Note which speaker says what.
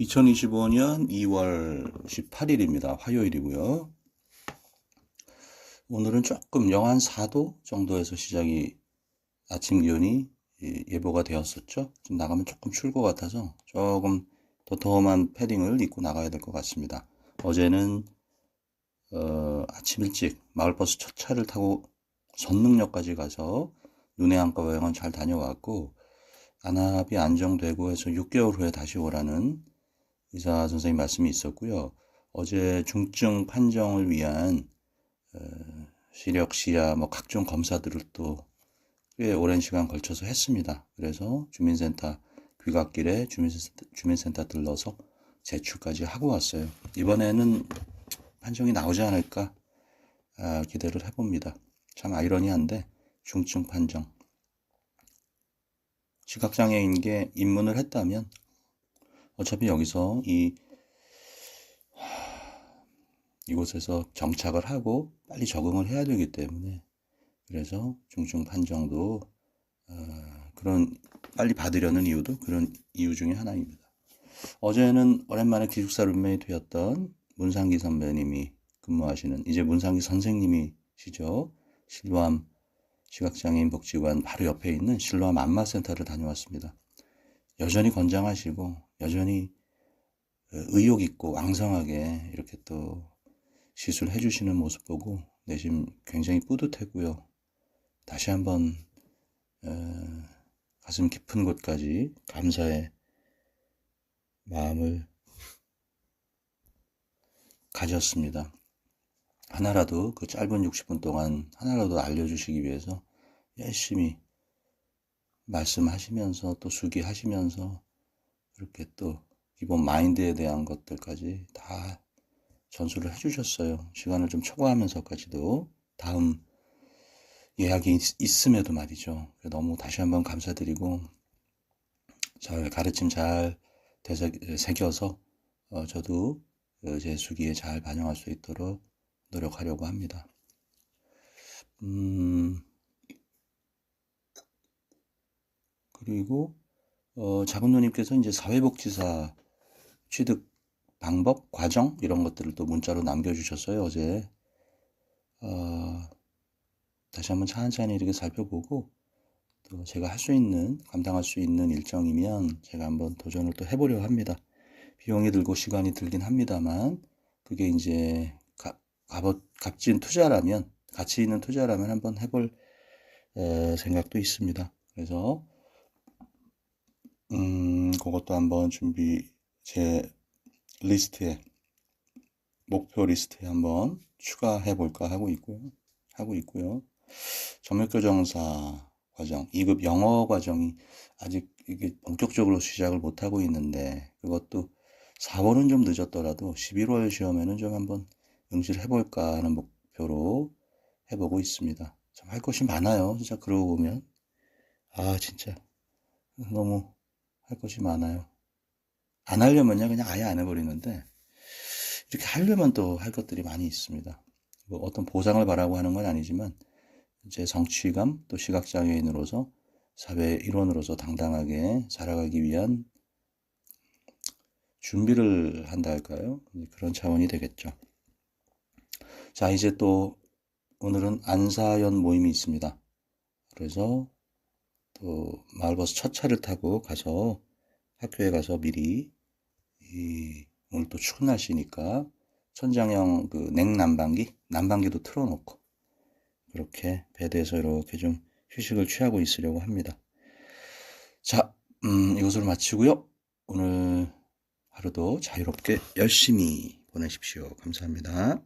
Speaker 1: 2025년 2월 18일입니다. 화요일이고요. 오늘은 조금 영한 4도 정도에서 시작이 아침 기온이 예- 예보가 되었었죠. 지금 나가면 조금 추울 것 같아서 조금 더 더험한 패딩을 입고 나가야 될 것 같습니다. 어제는 어, 아침 일찍 마을버스 첫 차를 타고 선릉역까지 가서 눈의 안과 여행은 잘 다녀왔고 안압이 안정되고 해서 6개월 후에 다시 오라는 의사 선생님 말씀이 있었고요. 어제 중증 판정을 위한 어, 시력, 시야, 뭐 각종 검사들을 또 꽤 오랜 시간 걸쳐서 했습니다. 그래서 주민센터 귀갓길에 주민센터, 주민센터 들러서 제출까지 하고 왔어요. 이번에는 판정이 나오지 않을까 아, 기대를 해봅니다. 참 아이러니한데 중증 판정. 시각장애인 게 입문을 했다면 어차피 여기서 이 이곳에서 정착을 하고 빨리 적응을 해야 되기 때문에 그래서 중증 판정도 어, 그런 빨리 받으려는 이유도 그런 이유 중에 하나입니다. 어제는 오랜만에 기숙사 룸메이 되었던 문상기 선배님이 근무하시는 이제 문상기 선생님이시죠. 실로암 시각장애인 복지관 바로 옆에 있는 실로암 안마센터를 다녀왔습니다. 여전히 건장하시고 여전히 어, 의욕 있고 왕성하게 이렇게 또 시술해 주시는 모습 보고 내심 굉장히 뿌듯했고요. 다시 한번 어, 가슴 깊은 곳까지 감사의 마음을 가졌습니다. 하나라도 그 짧은 60분 동안 하나라도 알려주시기 위해서 열심히 말씀하시면서 또 수기하시면서 이렇게 또 기본 마인드에 대한 것들까지 다 전수를 해주셨어요. 시간을 좀 초과하면서까지도 다음 예약이 있, 있음에도 말이죠. 너무 다시 한번 감사드리고 잘 가르침 잘 되새- 새겨서 어, 저도 어, 제 수기에 잘 반영할 수 있도록 노력하려고 합니다. 음, 그리고 어, 작은 누님께서 이제 사회복지사 취득 방법, 과정 이런 것들을 또 문자로 남겨주셨어요 어제. 어, 다시 한번 찬찬히 이렇게 살펴보고 또 제가 할 수 있는 감당할 수 있는 일정이면 제가 한번 도전을 또 해보려고 합니다. 비용이 들고 시간이 들긴 합니다만 그게 이제 가, 값, 값진 투자라면 가치 있는 투자라면 한번 해볼 에, 생각도 있습니다. 그래서 음 그것도 한번 준비 제 리스트에 목표 리스트에 한번 추가해 볼까 하고 있고요. 하고 있고요. 점역교정사 과정, 2급 영어 과정이 아직 이게 본격적으로 시작을 못 하고 있는데 그것도 4월은 좀 늦었더라도 11월 시험에는 좀 한번 응시를 해볼까 하는 목표로 해보고 있습니다. 참 할 것이 많아요. 진짜 그러고 보면 아 진짜 너무 할 것이 많아요. 안 하려면요 그냥 아예 안 해버리는데 이렇게 하려면 또 할 것들이 많이 있습니다. 뭐 어떤 보상을 바라고 하는 건 아니지만 제 성취감 또 시각장애인으로서 사회 일원으로서 당당하게 살아가기 위한 준비를 한다 할까요? 그런 차원이 되겠죠. 자, 이제 또 오늘은 안사연 모임이 있습니다. 그래서 또 마을버스 첫 차를 타고 가서 학교에 가서 미리 이 오늘 또 추운 날씨니까 천장형 그 냉난방기, 난방기도 틀어놓고 그렇게 베드에서 이렇게 좀 휴식을 취하고 있으려고 합니다. 자, 음, 이것으로 마치고요. 오늘 하루도 자유롭게 열심히 보내십시오. 감사합니다.